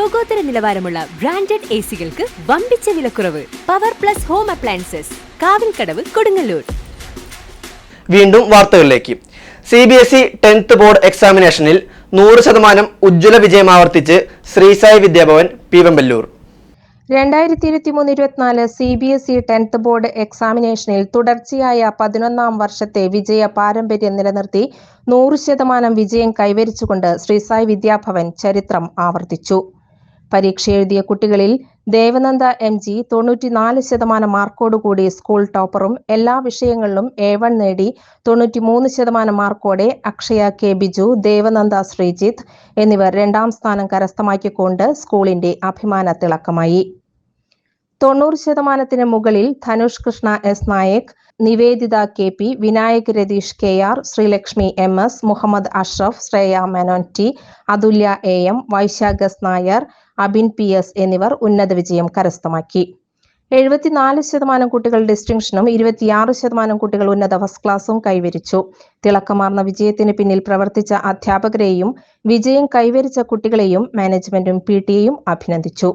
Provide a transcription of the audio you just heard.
ലോകോത്തര നിലവാരമുള്ള branded A സികൾക്ക് വമ്പിച്ച വിലക്കുറവ്. Power plus home appliances Kavilkadavu Kodungallur. വീണ്ടും വാർത്തകളിലേക്ക്. C B S E tenth board എക്സാമിനേഷനിൽ നൂറ് ശതമാനം ഉജ്ജ്വല വിജയം ആവർത്തിച്ച് ശ്രീസായി വിദ്യാഭവൻ പി വെമ്പല്ലൂർ രണ്ടായിരത്തി ഇരുപത്തിമൂന്ന് ഇരുപത്തിനാല് C B S E tenth board എക്സാമിനേഷനിൽ തുടർച്ചയായ പതിനൊന്നാം വർഷത്തെ വിജയ പാരമ്പര്യം നിലനിർത്തി നൂറ് ശതമാനം വിജയം കൈവരിച്ചുകൊണ്ട് ശ്രീസായി വിദ്യാഭവൻ ചരിത്രം ആവർത്തിച്ചു. പരീക്ഷ എഴുതിയ കുട്ടികളിൽ ദേവനന്ദ എം ജി തൊണ്ണൂറ്റിനാല് ശതമാനം മാർക്കോടുകൂടി സ്കൂൾ ടോപ്പറും എല്ലാ വിഷയങ്ങളിലും എ വൺ നേടി തൊണ്ണൂറ്റിമൂന്ന് ശതമാനം മാർക്കോടെ അക്ഷയ കെ ബിജു ദേവനന്ദ ശ്രീജിത്ത് എന്നിവർ രണ്ടാം സ്ഥാനം കരസ്ഥമാക്കിക്കൊണ്ട് സ്കൂളിന്റെ അഭിമാന തിളക്കമായി. തൊണ്ണൂറ് ശതമാനത്തിന് മുകളിൽ Dhanush Krishna S Nayak Niveditha K P Vinayak Ratheesh K R Sreelakshmi M S Muhammad Ashraf Shreya Menon T Athulya A M Vaishakhs Nair Abin P S എന്നിവർ ഉന്നത വിജയം കരസ്ഥമാക്കി. എഴുപത്തിനാല് ശതമാനം കുട്ടികൾ ഡിസ്റ്റിങ്ഷനും ഇരുപത്തിയാറ് ശതമാനം കുട്ടികൾ ഉന്നത ഫസ്റ്റ് ക്ലാസും കൈവരിച്ചു. തിളക്കമാർന്ന വിജയത്തിന് പിന്നിൽ പ്രവർത്തിച്ച അധ്യാപകരെയും വിജയം കൈവരിച്ച കുട്ടികളെയും മാനേജ്മെന്റും പി ടിയെയും അഭിനന്ദിച്ചു.